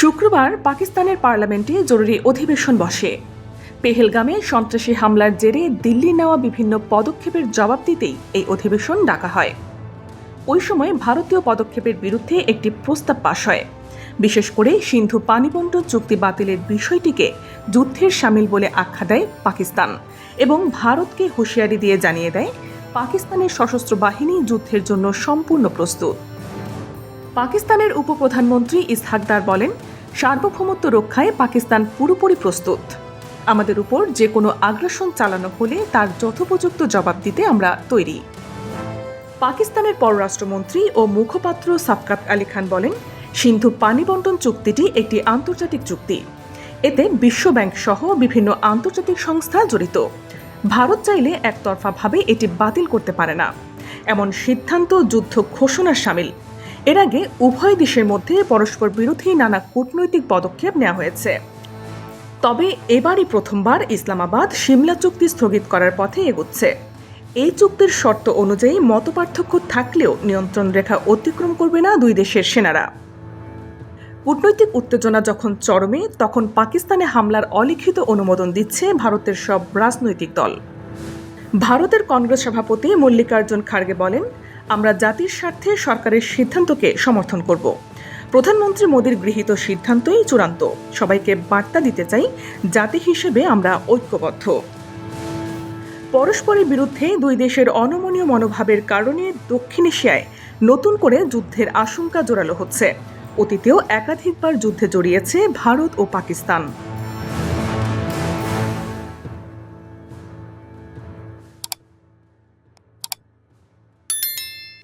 শুক্রবার পাকিস্তানের পার্লামেন্টে জরুরি অধিবেশন বসে। পেহেলগামে সন্ত্রাসী হামলার জেরে দিল্লি নেওয়া বিভিন্ন পদক্ষেপের জবাব দিতেই এই অধিবেশন ডাকা হয়। ওই সময় ভারতীয় পদক্ষেপের বিরুদ্ধে একটি প্রস্তাব পাশ হয়। বিশেষ করে সিন্ধু পানিবণ্টন চুক্তি বাতিলের বিষয়টিকে যুদ্ধের সামিল বলে আখ্যা দেয় পাকিস্তান এবং ভারতকে হুঁশিয়ারি দিয়ে জানিয়ে দেয়, পাকিস্তানের সশস্ত্র বাহিনী যুদ্ধের জন্য সম্পূর্ণ প্রস্তুত। পাকিস্তানের উপপ্রধানমন্ত্রী ইসহাকদার বলেন, সার্বভৌমত্ব রক্ষায় পাকিস্তান পুরোপুরি প্রস্তুত। আমাদের উপর যে কোনো আগ্রাসন চালানো হলে তার যথোপযুক্ত জবাব দিতে আমরা তৈরি। পাকিস্তানের পররাষ্ট্রমন্ত্রী ও মুখপাত্র সাফকাত আলী খান বলেন, সিন্ধু পানি বন্টন চুক্তিটি একটি আন্তর্জাতিক চুক্তি। এতে বিশ্বব্যাংক সহ বিভিন্ন আন্তর্জাতিক সংস্থা জড়িত। ভারত চাইলে একতরফাভাবে এটি বাতিল করতে পারে না। এমন সিদ্ধান্ত যুদ্ধ ঘোষণার সামিল। এর আগে উভয় দেশের মধ্যে পরস্পর বিরোধী নানা কূটনৈতিক পদক্ষেপ নেওয়া হয়েছে। তবে এবারই প্রথমবার ইসলামাবাদ সিমলা চুক্তি স্থগিত করার পথে এগোচ্ছে। এই চুক্তির শর্ত অনুযায়ী মতপার্থক্য থাকলেও নিয়ন্ত্রণ রেখা অতিক্রম করবে না দুই দেশের সেনারা। কূটনৈতিক উত্তেজনা যখন চরমে, তখন পাকিস্তানে হামলার অলিখিত অনুমোদন দিচ্ছে ভারতের সব রাজনৈতিক দল। ভারতের কংগ্রেস সভাপতি মল্লিকার্জুন খার্গে বলেন আমরা জাতির স্বার্থে সরকারের সিদ্ধান্তকে সমর্থন করব। প্রধানমন্ত্রী মোদীর গৃহীত সিদ্ধান্তই চূড়ান্ত। সবাইকে বার্তা দিতে চাই, জাতি হিসেবে আমরা ঐক্যবদ্ধ। পরস্পরের বিরুদ্ধে দুই দেশের অনমনীয় মনোভাবের কারণে দক্ষিণ এশিয়ায় নতুন করে যুদ্ধের আশঙ্কা জোরালো হচ্ছে। অতীতেও একাধিকবার যুদ্ধে জড়িয়েছে ভারত ও পাকিস্তান।